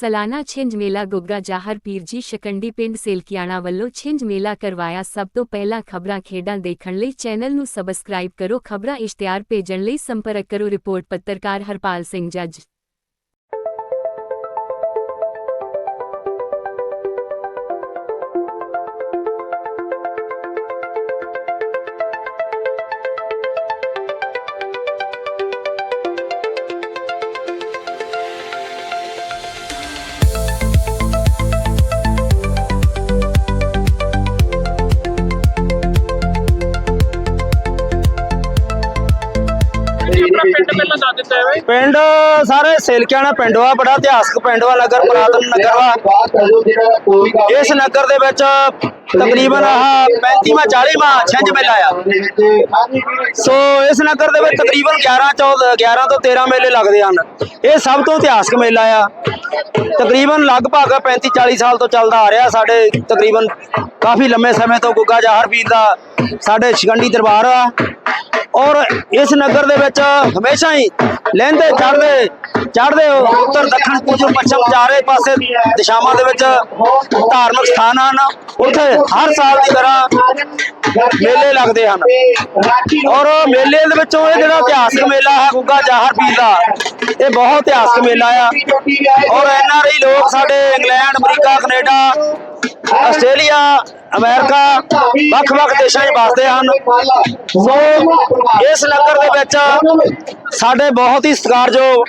ਸਾਲਾਨਾ ਛਿੰਝ ਮੇਲਾ ਗੁੱਗਾ ਜਾਹਰ ਪੀਰ ਜੀ ਸ਼ਕੰਡੀ ਪਿੰਡ ਸੇਲਕਿਆਣਾ ਵੱਲੋਂ ਛਿੰਝ ਮੇਲਾ ਕਰਵਾਇਆ ਸਭ ਤੋਂ ਪਹਿਲਾਂ ਖਬਰਾਂ ਖੇਡਾਂ ਦੇਖਣ ਲਈ ਚੈਨਲ ਨੂੰ ਸਬਸਕ੍ਰਾਈਬ ਕਰੋ, ਖਬਰਾਂ ਇਸ਼ਤਿਹਾਰ ਭੇਜਣ ਲਈ ਸੰਪਰਕ ਕਰੋ, ਰਿਪੋਰਟ ਪੱਤਰਕਾਰ ਹਰਪਾਲ ਸਿੰਘ ਜੱਜ। ਪਿੰਡ ਸਾਰੇ ਸੇਲਕਿਆਣਾ ਪਿੰਡ ਵਾ ਬੜਾ ਇਤਿਹਾਸਕ ਪਿੰਡ ਵਾ ਨਗਰ ਪੁਰਾਤਨ ਨਗਰ ਵਾ ਇਸ ਨਗਰ ਦੇ ਵਿੱਚ ਤਕਰੀਬਨ ਆਹ 35ਵਾਂ 40ਵਾਂ ਛਿੰਝ ਮੇਲਾ ਆ। ਸੋ ਇਸ ਨਗਰ ਦੇ ਵਿੱਚ ਤਕਰੀਬਨ 11 14 11 ਤੋਂ 13 ਮੇਲੇ ਲੱਗਦੇ ਹਨ। ਇਹ ਸਭ ਤੋਂ ਇਤਿਹਾਸਕ ਮੇਲਾ ਆ। ਤਕਰੀਬਨ ਲਗਭਗ 35 40 ਸਾਲ ਤੋਂ ਚੱਲਦਾ ਆ ਰਿਹਾ ਸਾਡੇ ਤਕਰੀਬਨ ਕਾਫੀ ਲੰਮੇ ਸਮੇਂ ਤੋਂ ਗੁੱਗਾ ਜਾਹਰ ਪੀਰ ਦਾ ਸਾਡੇ ਸ਼ਿਕੰਡੀ ਦਰਬਾਰ ਆ। ਔਰ ਇਸ ਨਗਰ ਦੇ ਵਿੱਚ ਹਮੇਸ਼ਾ ਹੀ ਲਹਿੰਦੇ ਚੜ੍ਹਦੇ ਚੜ੍ਹਦੇ ਉੱਤਰ ਦੱਖਣ ਪੂਰਬ ਪੱਛਮ ਚਾਰੇ ਪਾਸੇ ਦਿਸ਼ਾਵਾਂ ਦੇ ਵਿੱਚ ਧਾਰਮਿਕ ਸਥਾਨ ਹਨ। ਉੱਥੇ ਹਰ ਸਾਲ ਦੀ ਤਰ੍ਹਾਂ ਮੇਲੇ ਲੱਗਦੇ ਹਨ। ਔਰ ਮੇਲੇ ਦੇ ਵਿੱਚੋਂ ਇਹ ਜਿਹੜਾ ਇਤਿਹਾਸਕ ਮੇਲਾ ਹੈ, ਗੁੱਗਾ ਜਾਹਰ ਪੀਰ ਦਾ, ਇਹ ਬਹੁਤ ਇਤਿਹਾਸਕ ਮੇਲਾ ਆ। ਔਰ ਐਨਆਰਆਈ ਲੋਕ ਸਾਡੇ England, America, Canada Australia, America, ਵੱਖ-ਵੱਖ ਦੇਸ਼ਾਂ 'ਚ ਵਸਦੇ ਹਨ। ਸੋ ਇਸ ਨਗਰ ਦੇ ਵਿੱਚ ਸਾਡੇ ਬਹੁਤ ਹੀ ਸਤਿਕਾਰਯੋਗ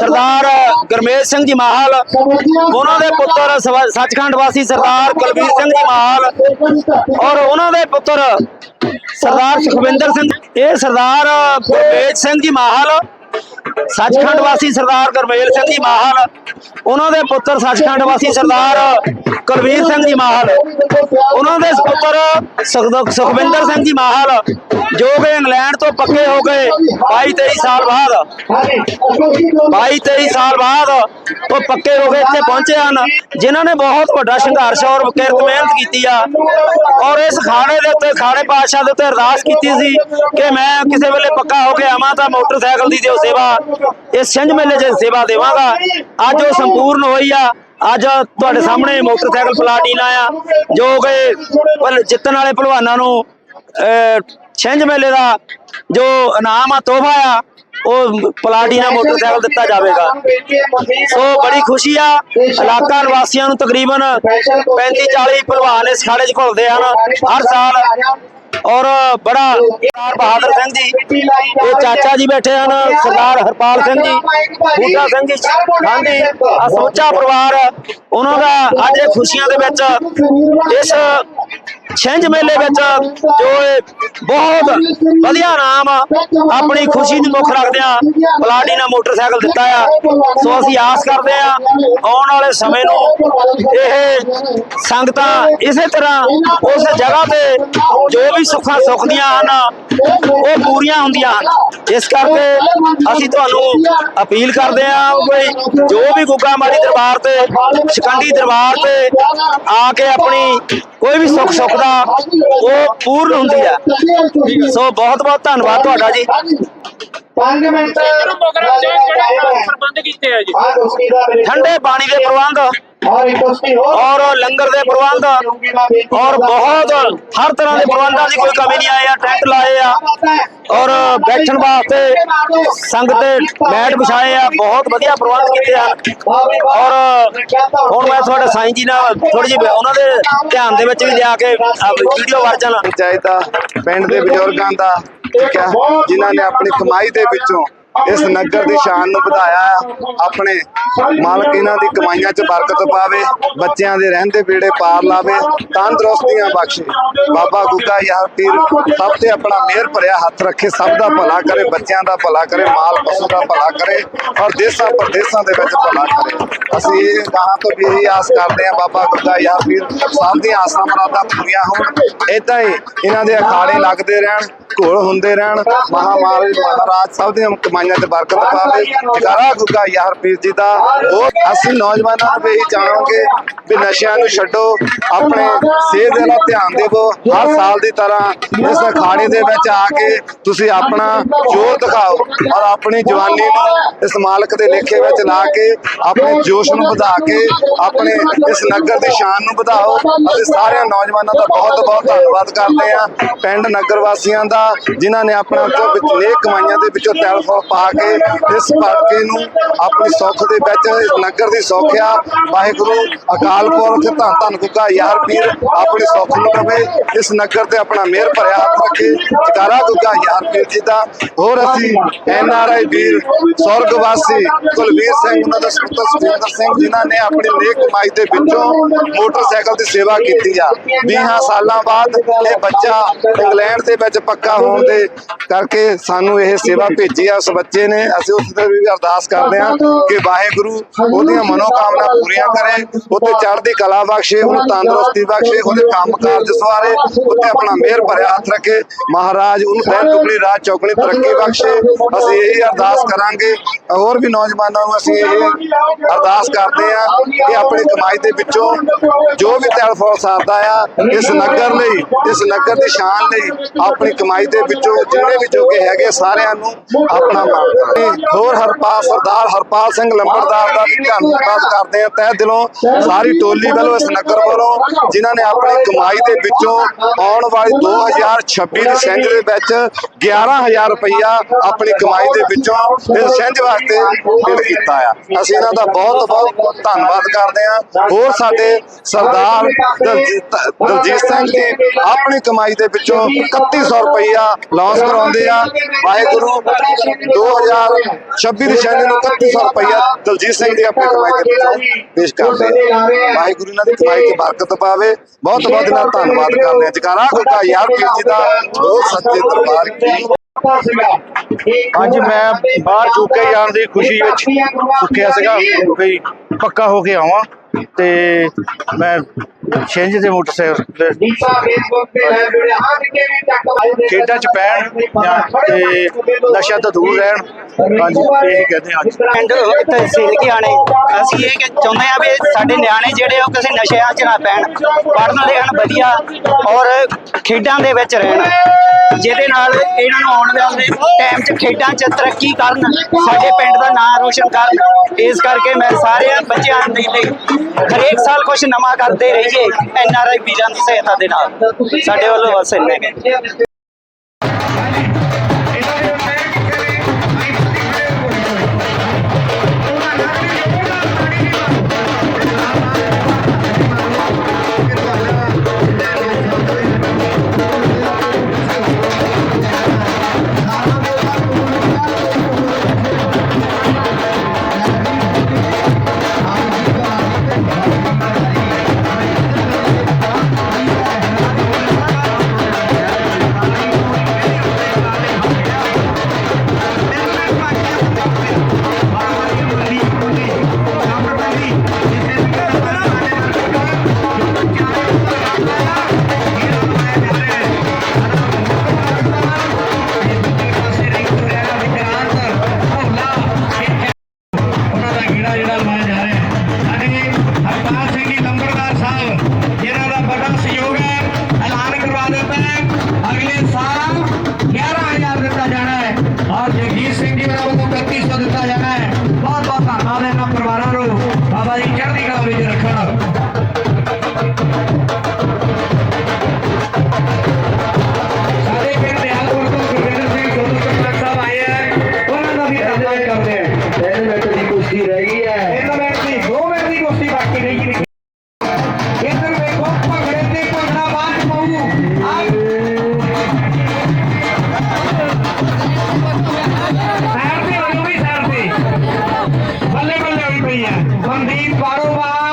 ਸਰਦਾਰ ਗਰਮੇਜ ਸਿੰਘ ਜੀ ਮਾਹਲ, ਉਹਨਾਂ ਦੇ ਪੁੱਤਰ ਸਵ- ਸੱਚਖੰਡ ਵਾਸੀ ਸਰਦਾਰ ਕੁਲਬੀਰ ਸਿੰਘ ਜੀ ਮਾਹਲ ਔਰ ਉਹਨਾਂ ਦੇ ਪੁੱਤਰ ਸਰਦਾਰ ਸੁਖਵਿੰਦਰ ਸਿੰਘ, ਇਹ ਸਰਦਾਰ ਗੁਰਮੇਜ ਸਿੰਘ ਜੀ ਮਾਹਲ ਸੱਚਖੰਡ ਵਾਸੀ ਸਰਦਾਰ ਗਰਮੇਲ ਸਿੰਘ ਜੀ ਮਾਹਲ, ਉਹਨਾਂ ਦੇ ਪੁੱਤਰ ਸੱਚਖੰਡ ਵਾਸੀ ਸਰਦਾਰ ਕੁਲਵੀਰ ਸਿੰਘ ਜੀ ਮਾਹਲ, ਉਹਨਾਂ ਦੇ ਪੁੱਤਰ ਸੁਖਵਿੰਦਰ ਸਿੰਘ ਜੀ ਮਾਹਲ, ਜੋ ਕਿ ਇੰਗਲੈਂਡ ਤੋਂ ਪੱਕੇ ਹੋ ਗਏ 22 23 ਸਾਲ ਬਾਅਦ। 22 23 ਸਾਲ ਬਾਅਦ ਉਹ ਪੱਕੇ ਹੋ ਕੇ ਇੱਥੇ ਪਹੁੰਚੇ ਹਨ, ਜਿਨ੍ਹਾਂ ਨੇ ਬਹੁਤ ਵੱਡਾ ਸੰਘਰਸ਼ ਔਰ ਕਿਰਤ ਮਿਹਨਤ ਕੀਤੀ ਆ। ਔਰ ਇਸ ਖਾਣੇ ਦੇ ਉੱਤੇ ਖਾਣੇ ਪਾਤਸ਼ਾਹ ਦੇ ਉੱਤੇ ਅਰਦਾਸ ਕੀਤੀ ਸੀ ਕਿ ਮੈਂ ਕਿਸੇ ਵੇਲੇ ਪੱਕਾ ਹੋ ਕੇ ਆਵਾਂ ਤਾਂ ਮੋਟਰਸਾਈਕਲ ਦੀ ਦਿਓ ਸੇਵਾ ਇਹ ਛਿੰਝ ਮੇਲੇ 'ਚ ਸੇਵਾ ਦੇਵਾਂਗਾ। ਅੱਜ ਉਹ ਸੰਪੂਰਨ ਹੋਈ ਆ। ਅੱਜ ਤੁਹਾਡੇ ਸਾਹਮਣੇ ਮੋਟਰਸਾਈਕਲ ਪਲਾਟੀਨਾ ਆ ਜੋ ਕਿ ਭਲ- ਜਿੱਤਣ ਵਾਲੇ ਭਲਵਾਨਾਂ ਨੂੰ ਅਹ, ਛਿੰਝ ਮੇਲੇ ਦਾ ਜੋ ਇਨਾਮ ਆ ਤੋਹਫਾ ਆ ਉਹ ਪਲਾਟੀਨਾ ਮੋਟਰਸਾਈਕਲ ਦਿੱਤਾ ਜਾਵੇਗਾ। ਸੋ ਬੜੀ ਖੁਸ਼ੀ ਆ ਇਲਾਕਾ ਨਿਵਾਸੀਆਂ ਨੂੰ ਤਕਰੀਬਨ 35 40 ਭਲਵਾਨ ਇਸ ਖਾੜੇ 'ਚ ਘੁਲਦੇ ਹਨ। ਹਰ ਸਾਲ ਔਰ ਬੜਾ ਸਰਦਾਰ ਬਹਾਦਰ ਸਿੰਘ ਜੀ ਇਹ ਚਾਚਾ ਜੀ ਬੈਠੇ ਹਨ ਸਰਦਾਰ ਹਰਪਾਲ ਸਿੰਘ ਜੀ ਬੂਟਾ ਸਿੰਘ ਜੀ ਗਾਂਧੀ ਆ ਸਮੁੱਚਾ ਪਰਿਵਾਰ ਉਹਨਾਂ ਦਾ ਅੱਜ ਇਹ ਖੁਸ਼ੀਆਂ ਦੇ ਵਿੱਚ ਇਸ ਛਿੰਝ ਮੇਲੇ ਵਿੱਚ ਜੋ ਇਹ ਬਹੁਤ ਵਧੀਆ ਨਾਮ ਆਪਣੀ ਖੁਸ਼ੀ ਨੂੰ ਮੁੱਖ ਰੱਖਦਿਆਂ ਪਲਾਟੀਨਾ ਮੋਟਰਸਾਈਕਲ ਦਿੱਤਾ ਆ। ਸੋ ਅਸੀਂ ਆਸ ਕਰਦੇ ਆ, ਆਉਣ ਵਾਲੇ ਸਮੇਂ ਨੂੰ ਇਹ ਸੰਗਤਾਂ ਇਸੇ ਤਰ੍ਹਾਂ ਉਸ ਜਗ੍ਹਾ ਤੇ ਜੋ ਵੀ ਸੁੱਖਾਂ ਸੁੱਖਦੀਆਂ ਹਨ, ਉਹ ਪੂਰੀਆਂ ਹੁੰਦੀਆਂ ਹਨ। ਇਸ ਕਰਕੇ ਅਸੀਂ ਤੁਹਾਨੂੰ ਅਪੀਲ ਕਰਦੇ ਆ ਕੋਈ ਜੋ ਵੀ ਗੁੱਗਾ ਮਾੜੀ ਦਰਬਾਰ ਤੇ, ਸ਼ਿਕੰਡੀ ਦਰਬਾਰ ਤੇ ਆ ਕੇ ਆਪਣੀ ਕੋਈ ਵੀ ਸੁੱਖ ਸੁੱਖ ਦਾ ਉਹ ਪੂਰਨ ਹੁੰਦੀ ਆ। ਸੋ ਬਹੁਤ ਬਹੁਤ ਧੰਨਵਾਦ ਤੁਹਾਡਾ ਜੀ। 5 ਮਿੰਟ। ਗੁਰੂ ਪ੍ਰੋਗਰਾਮ ਦੇ ਕਿਹੜੇ ਪ੍ਰਬੰਧ ਕੀਤੇ ਆ ਜੀ। ਠੰਡੇ ਪਾਣੀ ਦੇ ਪ੍ਰਬੰਧ। ਔਰ ਲੰਗਰ ਦੇ ਪ੍ਰਬੰਧ ਔਰ ਬਹੁਤ ਹਰ ਤਰ੍ਹਾਂ ਦੇ ਪ੍ਰਬੰਧਾਂ ਦੀ ਕੋਈ ਕਮੀ ਨਹੀਂ ਆਈ ਆ ਟੈਂਟ ਲਾਏ ਆ। ਔਰ ਬੈਠਣ ਵਾਸਤੇ ਸੰਗ ਤੇ ਮੈਟ ਵਿਛਾਏ ਆ ਬਹੁਤ ਵਧੀਆ ਪ੍ਰਬੰਧ ਕੀਤੇ ਆ। ਔਰ ਹੁਣ ਮੈਂ ਤੁਹਾਡੇ ਸਾਈਂ ਜੀ ਨਾਲ ਥੋੜੀ ਜਿਹੀ ਉਹਨਾਂ ਦੇ ਧਿਆਨ ਦੇ ਵਿੱਚ ਵੀ ਲਿਆ ਕੇ ਵੀਡੀਓ ਵਰਜਨ ਪੰਚਾਇਤ ਦਾ ਪਿੰਡ ਦੇ ਬਜ਼ੁਰਗਾਂ ਦਾ ਠੀਕ ਹੈ ਜਿਨ੍ਹਾਂ ਨੇ ਆਪਣੀ ਕਮਾਈ ਦੇ ਵਿੱਚੋਂ ਇਸ ਨਗਰ ਦੀ ਸ਼ਾਨ ਨੂੰ ਵਧਾਇਆ ਆਪਣੇ ਮਾਲਕ ਇਹਨਾਂ ਦੀ ਕਮਾਈਆਂ 'ਚ ਬਰਕਤ ਪਾਵੇ, ਬੱਚਿਆਂ ਦੇ ਰਹਿੰਦੇ ਬੇੜੇ ਪਾਰ ਲਾਵੇ, ਤੰਦਰੁਸਤੀਆਂ ਬਖਸ਼ੇ। ਬਾਬਾ ਗੁੱਗਾ ਯਾਰ ਪੀਰ ਸਭ ਤੇ ਆਪਣਾ ਮਿਹਰ ਭਰਿਆ ਹੱਥ ਰੱਖੇ, ਸਭ ਦਾ ਭਲਾ ਕਰੇ, ਬੱਚਿਆਂ ਦਾ ਭਲਾ ਕਰੇ, ਮਾਲ ਪਸ਼ੂ ਦਾ ਭਲਾ ਕਰੇ ਔਰ ਦੇਸਾਂ ਪ੍ਰਦੇਸਾਂ ਦੇ ਵਿੱਚ ਭਲਾ ਕਰੇ। ਅਸੀਂ ਇਹ ਗਾਹਾਂ ਤੋਂ ਵੀ ਇਹੀ ਆਸ ਕਰਦੇ ਹਾਂ ਬਾਬਾ ਗੁੱਗਾ ਯਾਰ ਪੀਰ ਸਭ ਦੀਆਂ ਆਸਾਂ ਮੁਰਾਦਾਂ ਪੂਰੀਆਂ ਹੋਣ। ਏਦਾਂ ਹੀ ਇਹਨਾਂ ਦੇ ਅਖਾੜੇ ਲੱਗਦੇ ਰਹਿਣ। ਘੋਲ ਹੁੰਦੇ ਰਹਿਣ, ਮਹਾਮਾਰੀ, ਮਹਾਰਾਜ, ਸਭ ਦੀਆਂ ਕਮਾਈਆਂ 'ਚ ਬਰਕਤ ਪਾਵੇ ਜਕਾਰਾ ਗੁੱਗਾ ਯਾਰ ਜੀ ਦਾ, ਹੋਰ ਅਸੀਂ ਨੌਜਵਾਨਾਂ ਨੂੰ ਵੀ ਇਹੀ ਚਾਹਾਂਗੇ ਵੀ ਨਸ਼ਿਆਂ ਨੂੰ ਛੱਡੋ, ਆਪਣੇ ਸਿਹਤ ਦੇ ਨਾਲ ਧਿਆਨ ਦੇਵੋ। ਹਰ ਸਾਲ ਦੀ ਤਰ੍ਹਾਂ ਇਸ ਅਖਾੜੇ ਦੇ ਵਿੱਚ ਆ ਕੇ ਤੁਸੀਂ ਆਪਣਾ ਜੋਰ ਦਿਖਾਓ ਔਰ ਆਪਣੀ ਜਵਾਨੀ ਨੂੰ ਇਸ ਮਾਲਕ ਦੇ ਲੇਖੇ ਵਿੱਚ ਲਾ ਕੇ ਆਪਣੇ ਜੋਸ਼ ਨੂੰ ਵਧਾ ਕੇ ਆਪਣੇ ਇਸ ਨਗਰ ਦੀ ਸ਼ਾਨ ਨੂੰ ਵਧਾਓ। ਅਸੀਂ ਸਾਰਿਆਂ ਨੌਜਵਾਨਾਂ ਦਾ ਬਹੁਤ ਬਹੁਤ ਧੰਨਵਾਦ ਕਰਦੇ ਹਾਂ। ਪਿੰਡ ਨਗਰ ਵਾਸੀਆਂ ਦਾ ਜਿਨ੍ਹਾਂ ਨੇ ਆਪਣਾ ਵਿੱਚ ਨੇਕ ਕਮਾਈਆਂ ਦੇ ਵਿੱਚੋਂ ਤਿਲ ਪਾ ਕੇ ਇਸ ਪਾਰਟੀ ਨੂੰ ਆਪਣੀ ਸੁੱਖ ਦੇ ਵਿੱਚ, ਇਸ ਦੀ ਸੌਖਿਆ ਵਾਹਿਗੁਰੂ, ਅਕਾਲ ਪੁਰਖ, ਧੰਨ ਧੰਨ ਗੁੱਗਾ ਯਾਰ ਪੀਰ, ਆਪਣੀ ਸੁੱਖ ਨੂੰ ਰਵੇ, ਇਸ ਨਗਰ ਤੇ ਆਪਣਾ ਮਿਹਰ ਭਰਿਆ ਹੱਥ ਰੱਖੇ। ਜਕਾਰਾ ਗੁੱਗਾ ਯਾਰ ਪੀਰ ਜੀ ਦਾ, ਹੋਰ ਅਸੀਂ ਐਨ ਆਰ ਆਈ ਵੀਰ ਸਵਰਗ ਵਾਸੀ ਕੁਲਵੀਰ ਸਿੰਘ, ਉਹਨਾਂ ਦਾ ਸੁਪੁੱਤਰ ਸੁਖਿੰਦਰ ਸਿੰਘ, ਜਿਨ੍ਹਾਂ ਨੇ ਆਪਣੀ ਨੇਕ ਕਮਾਈ ਦੇ ਵਿੱਚੋਂ ਮੋਟਰਸਾਈਕਲ ਦੀ ਸੇਵਾ ਕੀਤੀ ਆ। 20 ਸਾਲਾਂ ਬਾਅਦ ਇਹ ਬੱਚਾ ਇੰਗਲੈਂਡ ਦੇ ਵਿੱਚ ਪੱਕਾ ਹੋਣ ਦੇ ਕਰਕੇ ਸਾਨੂੰ ਇਹ ਸੇਵਾ ਭੇਜੀ ਆ ਉਸ ਬੱਚੇ ਨੇ ਅਸੀਂ ਉਸ ਤੇ ਵੀ ਅਰਦਾਸ ਕਰਦੇ ਹਾਂ ਕਿ ਵਾਹਿਗੁਰੂ ਉਹਦੀਆਂ ਮਨੋਕਾਮਨਾ ਪੂਰੀਆਂ ਕਰੇ ਉੱਤੇ ਚੜ੍ਹਦੀ ਕਲਾ ਬਖਸ਼ੇ ਉਹਨੂੰ ਤੰਦਰੁਸਤੀ ਬਖਸ਼ੇ ਉਹਦੇ ਕੰਮ ਕਾਰਜ ਸਵਾਰੇ ਉੱਤੇ ਆਪਣਾ ਮਿਹਰ ਭਰਿਆ ਹੱਥ ਰੱਖੇ ਮਹਾਰਾਜ ਉਹਨੂੰ ਦਿਨ ਦੁਗਣੀ ਰਾਤ ਚੌਗਣੀ ਤਰੱਕੀ ਬਖਸ਼ੇ ਅਸੀਂ ਇਹੀ ਅਰਦਾਸ ਕਰਾਂਗੇ। ਹੋਰ ਵੀ ਨੌਜਵਾਨਾਂ ਨੂੰ ਅਸੀਂ ਇਹ ਅਰਦਾਸ ਕਰਦੇ ਆ ਕਿ ਆਪਣੀ ਕਮਾਈ ਦੇ ਵਿੱਚੋਂ ਜੋ ਵੀ ਤਿਲ ਫੁੱਲ ਸਰਦਾ ਆ ਇਸ ਨਗਰ ਲਈ ਇਸ ਨਗਰ ਦੀ ਸ਼ਾਨ ਲਈ ਆਪਣੀ ਕਮਾਈ ਦੇ ਵਿੱਚੋਂ ਜਿੰਨੇ ਵੀ ਜੋਗੇ ਹੈਗੇ, ਸਾਰਿਆਂ ਨੂੰ ਆਪਣਾ ਮਾਣ ਹੋਰ ਹਰਪਾਲ, ਸਰਦਾਰ ਹਰਪਾਲ ਸਿੰਘ ਲੰਬੜਦਾਰ ਦਾ ਵੀ ਧੰਨਵਾਦ ਕਰਦੇ ਆ ਤਹਿ ਦਿਲੋਂ ਸਾਰੀ ਟੋਲੀ ਵੱਲੋਂ ਇਸ ਨਗਰ ਵੱਲੋਂ, ਜਿਨ੍ਹਾਂ ਨੇ ਆਪਣੀ ਕਮਾਈ ਦੇ ਵਿੱਚੋਂ ਆਉਣ ਵਾਲੀ 2026 ਦੀ ਸਿੰਝ ਦੇ ਵਿੱਚ 11000 ਰੁਪਈਆ ਆਪਣੀ ਕਮਾਈ ਦੇ ਵਿੱਚੋਂ ਇਸ ਸਿੰਝ ਵਾਸਤੇ ਬਿਲ ਕੀਤਾ ਆ। ਅਸੀਂ ਇਹਨਾਂ ਦਾ ਬਹੁਤ ਬਹੁਤ ਧੰਨਵਾਦ ਕਰਦੇ ਆ ਹੋਰ ਸਾਡੇ ਸਰਦਾਰ ਦਲਜੀਤ ਦਲਜੀਤ ਸਿੰਘ ਜੀ, ਆਪਣੀ ਕਮਾਈ ਦੇ ਵਿੱਚੋਂ 3100 ਰੁਪਈਆ ਲਾਂਸ ਕਰਾਉਂਦੇ ਆ। ਵਾਹਿਗੁਰੂ 2026 ਦੀ ਸਿੰਝ ਨੂੰ 3100 ਰੁਪਈਆ ਦਲਜੀਤ ਸਿੰਘ ਜੀ ਆਪਣੀ ਕਮਾਈ ਦੇ ਵਿੱਚੋਂ ਪੇਸ਼ ਕਰਦੇ ਵਾਹਿਗੁਰੂ ਇਹਨਾਂ ਦੀ ਕਮਾਈ 'ਚ ਬਰਕਤ ਪਾਵੇ। ਬਹੁਤ ਬਹੁਤ ਇਹਨਾਂ ਧੰਨਵਾਦ ਕਰਦੇ ਆ। ਜਕਾਰਾ ਗੁੱਗਾ ਯਾਰ ਪੀਰ ਜੀ ਦਾ ਬਹੁਤ ਸੱਚੇ ਦਰਬਾਰ ਕੀ ਅੱਜ ਮੈਂ ਬਾਹਰ ਚੁੱਕੇ ਜਾਣ ਦੀ ਖੁਸ਼ੀ ਵਿੱਚ ਚੁੱਕਿਆ ਸੀਗਾ। ਵੀ ਪੱਕਾ ਹੋ ਕੇ ਆਵਾਂ ਤੇ ਮੈਂ ਛਿੰਝ ਦੇ ਮੋਟਰਸਾਈਕਲ ਤੇ ਖੇਡਾਂ ਚ ਪੈਣ ਤੇ ਨਸ਼ਾ ਤੋਂ ਦੂਰ ਰਹਿਣ। ਹਾਂਜੀ ਇਹ ਕਹਿੰਦੇ ਅੱਜ। ਪਿੰਡ ਇੱਥੇ ਸਿਲਕੀ ਆਣੇ ਅਸੀਂ ਇਹ ਚਾਹੁੰਦੇ ਆ ਵੀ ਸਾਡੇ ਨਿਆਣੇ ਜਿਹੜੇ ਉਹ ਕਿਸੇ ਨਸ਼ਿਆਂ 'ਚ ਨਾ ਪੈਣ ਪੜ੍ਹਨ ਲਿਖਣ ਵਧੀਆ ਔਰ ਖੇਡਾਂ ਦੇ ਵਿੱਚ ਰਹਿਣ। ਜਿਹਦੇ ਨਾਲ ਇਹਨਾਂ ਨੂੰ ਆਉਣ ਵਾਲੇ ਟਾਈਮ 'ਚ ਖੇਡਾਂ 'ਚ ਤਰੱਕੀ ਕਰਨ ਸਾਡੇ ਪਿੰਡ ਦਾ ਨਾਮ ਰੋਸ਼ਨ ਕਰਨ। ਇਸ ਕਰਕੇ ਮੈਂ ਸਾਰੇ ਬੱਚਿਆਂ ਦੇ ਲਈ ਹਰੇਕ ਸਾਲ ਕੁਝ ਨਵਾਂ ਕਰਦੇ ਰਹੀਏ। ਐਨ ਆਰ ਆਈ ਵੀਰਾਂ ਦੀ ਸਹਾਇਤਾ ਦੇ ਨਾਲ ਸਾਡੇ ਵੱਲੋਂ ਬਸ ਇੰਨੇ ਕੁ। তোমার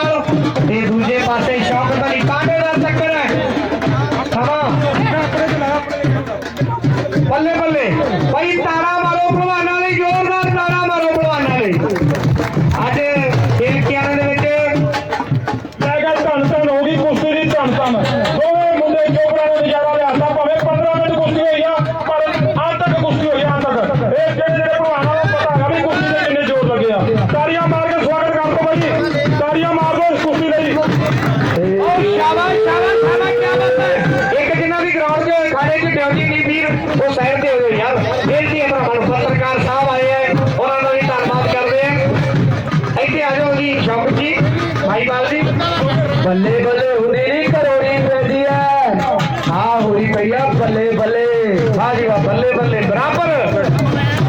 ਜੀ ਵਾਹ ਬੱਲੇ ਬੱਲੇ ਬਰਾਬਰ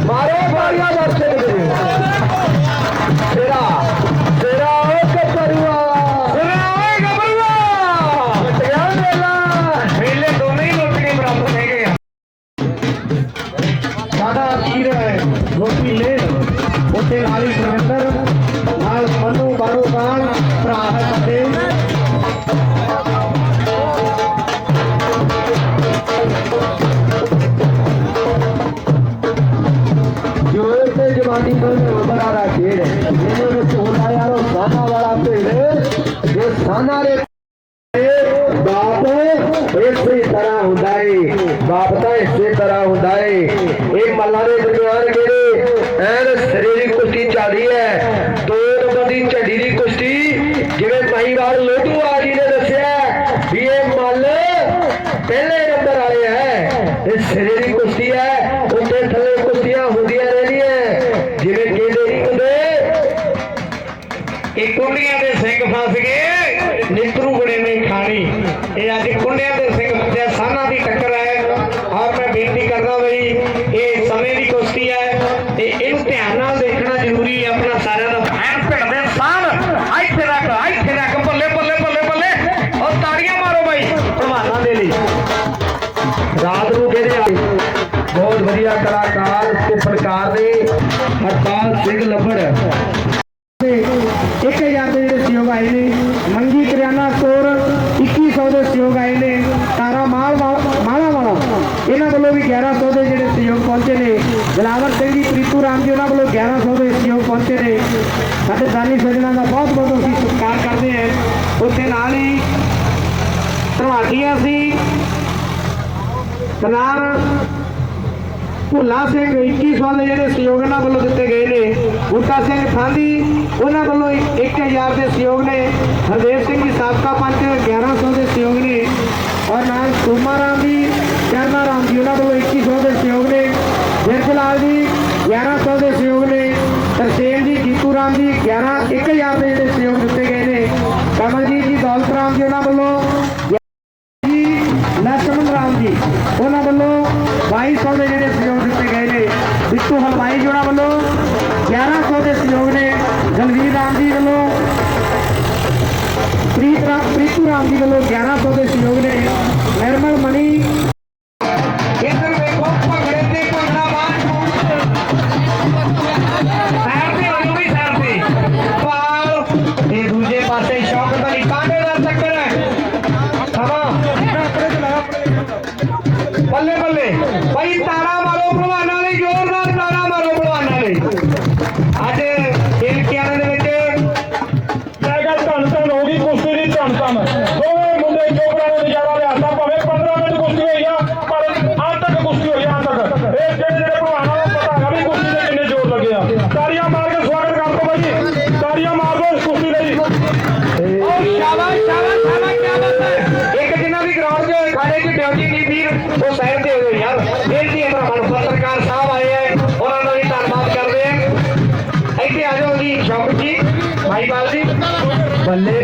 ਮਾਰੋ ਬਾਰੀਆਂ ਦਰਸ਼ਕ ਦੇ ਤੇਰਾ ਤੇਰਾ ਉਹ ਕਪਰੂਆ ਸੁਣਾ ਓਏ ਗੱਭਰੂਆ ਟਿਆ ਮੇਲਾ ਮੇਲੇ ਦੋਨੇ ਹੀ ਲੁੱਟ ਕੇ ਬਰਾਬਰ ਰਹਿ ਗਏ ਆ ਸਾਡਾ ਵੀਰ ਹੈ ਗੋਪੀ ਲੈ ਜਿਵੇਂ ਮਹੀਵਾਲ ਜੀ ਨੇ ਦੱਸਿਆ ਵੀ ਇਹ ਮੱਲ ਪਹਿਲੇ ਨੰਬਰ ਵਾਲੇ ਹੈ। ਇਹ ਸਰੀਰਕ ਕੁਸ਼ਤੀ ਹੈ, ਉੱਤੇ ਥੱਲੇ ਕੁਸ਼ਤੀਆਂ ਹੁੰਦੀਆਂ ਰਹਿੰਦੀਆਂ ਜਿਵੇਂ ਕਹਿੰਦੇ ਨਹੀਂ ਹੁੰਦੇ ਇਹ ਕੁੰਡੀਆਂ ਦੇ ਸਿੰਘ ਫਸ ਗਏ, ਨਿਤਰੂ ਬਣੇ ਨੇ ਖਾਣੀ। ਇਹ ਅੱਜ ਕੁੰਡੀਆਂ ਦੇ ਸਿੰਘ ਫਸਿਆ ਸਾਨਾ ਦੀ ਟੱਕਰ ਹੈ। ਔਰ ਮੈਂ ਬੇਨਤੀ ਕਰਦਾ ਬਈ ਇਹ ਸਮੇਂ ਦੀ ਕੁਸ਼ਤੀ ਬਹੁਤ ਕਲਾਕਾਰ ਤੇ ਪ੍ਰਕਾਰ ਦੇ ਹਰਪਾਲ ਸਿੰਘ ਲੱਭੜ। ਤੇ 1000 ਦੇ ਜਿਹੜੇ ਸਹਿਯੋਗ ਆਏ ਨੇ, ਮੰਗੀ ਕਰਿਆਨਾ ਸਟੋਰ 2100 ਦੇ ਸਹਿਯੋਗ ਆਏ ਨੇ, ਤਾਰਾ ਮਾਲ ਮਾਲਾ ਵਾਲਾ। ਇਹਨਾਂ ਵੱਲੋਂ ਵੀ 1100 ਦੇ ਜਿਹੜੇ ਸਹਿਯੋਗ ਪਹੁੰਚੇ ਨੇ। ਜਲਾਵਰ ਸਿੰਘ ਜੀ, ਪ੍ਰੀਤੂ ਰਾਮ ਜੀ, ਉਹਨਾਂ ਵੱਲੋਂ 1100 ਦੇ ਸਹਿਯੋਗ ਪਹੁੰਚੇ ਨੇ। ਸਾਡੇ ਦਾਨੀ ਸੱਜਣਾ ਦਾ ਬਹੁਤ ਬਹੁਤ ਅਸੀਂ ਸਤਿਕਾਰ ਕਰਦੇ ਹਾਂ। ਉੱਥੇ ਨਾਲ ਹੀ ਧੰਨਵਾਦੀਆਂ ਸੀ। ਸਰਦਾਰ ਭੁੱਲਾ ਸਿੰਘ 21 ਦੇ ਜਿਹੜੇ ਸਹਿਯੋਗ ਨਾਲ ਵੱਲੋਂ ਦਿੱਤੇ ਗਏ ਨੇ, ਬੂਟਾ ਸਿੰਘ ਖਾਂਦੀ ਉਹਨਾਂ ਵੱਲੋਂ 1000 ਦੇ ਸਹਿਯੋਗ ਨੇ, ਹਰਦੇਵ ਸਿੰਘ ਜੀ ਸਾਬਕਾ ਪੰਚ 1100 ਦੇ ਸਹਿਯੋਗ ਨੇ, ਔਰ ਨਾਲ ਸੋਮਾ ਰਾਮ ਜੀ ਚਰਨਾ ਰਾਮ ਜੀ, ਉਹਨਾਂ ਵੱਲੋਂ 2100 ਦੇ ਸਹਿਯੋਗ ਨੇ ਜਰਜਲਾਲ ਜੀ 1100 ਦੇ ਸਹਿਯੋਗ ਨੇ ਤਰਸੇਨ ਜੀ, ਜੀਤੂ ਰਾਮ ਜੀ 11 1000 ਦੇ ਜਿਹੜੇ ਸਹਿਯੋਗ ਦਿੱਤੇ ਗਏ ਨੇ, ਕਮਲਜੀਤ ਜੀ, ਦੌਲਤ ਰਾਮ ਜੀ, ਉਹਨਾਂ ਵੱਲੋਂ, ਜੀ ਲਖਮਨ ਰਾਮ ਜੀ, ਉਹਨਾਂ ਵੱਲੋਂ 2200 ਦੇ ਜਿਹੜੇ ਸਹਿਯੋਗ ਦਿੱਤੇ ਗਏ ਨੇ, ਬਿੱਟੂ ਹਲਵਾਈ ਜੋੜਾ ਉਹਨਾਂ ਵੱਲੋਂ 1100 ਦੇ ਸਹਿਯੋਗ ਨੇ, ਜਲਵੀਰ ਰਾਮ ਜੀ ਵੱਲੋਂ, ਪ੍ਰੀਤ ਰਾਮ ਪ੍ਰੀਤੂ ਰਾਮ ਜੀ ਵੱਲੋਂ 1100 ਦੇ ਸਹਿਯੋਗ ਨੇ, ਨਿਰਮਲ ਮਣੀ ਦੀ ਧੰਨ ਧੰਨ ਦੋਵੇਂ ਮੁੰਡੇ ਚੋਕਰਾਂ ਨੇ ਨਜ਼ਾਰਾ ਲਿਆਤਾ ਭਾਵੇਂ 15 ਮਿੰਟ ਕੁਸ਼ਤੀ ਹੋਈ ਆ ਪਰ ਅੰਤ ਤੱਕ ਕੁਸ਼ਤੀ ਹੋਈ ਆ ਅੰਤ ਤੱਕ ਇਹ ਜਿਹੜੇ ਜਿਹੜੇ ਭਲਵਾਨਾਂ ਨੂੰ ਪਤਾ ਹੈਗਾ ਵੀ ਕੁਸ਼ਤੀ ਦੇ ਕਿੰਨੇ ਜ਼ੋਰ ਲੱਗੇ ਆ ਤਾੜੀਆਂ ਮਾਰ ਕੇ ਸਵਾਗਤ ਕਰ ਦਿਓ ਬਾਈ ਤਾੜੀਆਂ ਮਾਰ ਦਿਓ ਇਸ ਕੁਸ਼ਤੀ ਲਈ ਉਹ ਸ਼ਾਬਾਸ਼ ਸ਼ਾਬਾਸ਼ ਸ਼ਾਬਾਸ਼ ਕੀ ਬਾਤ ਹੈ ਇੱਕ ਜਿਨ੍ਹਾਂ ਦੀ ਗਰਾਊਂਡ 'ਚ ਖਾਣੇ 'ਚ ਡਿਊਟੀ ਨਹੀਂ ਵੀਰ ਉਹ ਸਾਈਡ ਤੇ ਹੋ ਗਏ ਯਾਰ ਬੇਨਤੀ ਹੈ ਭਰਾਵਾਂ ਨੂੰ ਪੱਤਰਕਾਰ ਸਾਹਿਬ ਆਏ ਹੈ ਉਹਨਾਂ ਦਾ ਵੀ ਧੰਨਵਾਦ ਕਰਦੇ ਹਾਂ ਇੱਥੇ ਆ ਜਾਓ ਜੀ ਸ਼ੌਕਤ ਜੀ ਭਾਈਵਾਲ ਜੀ ਬੱਲੇ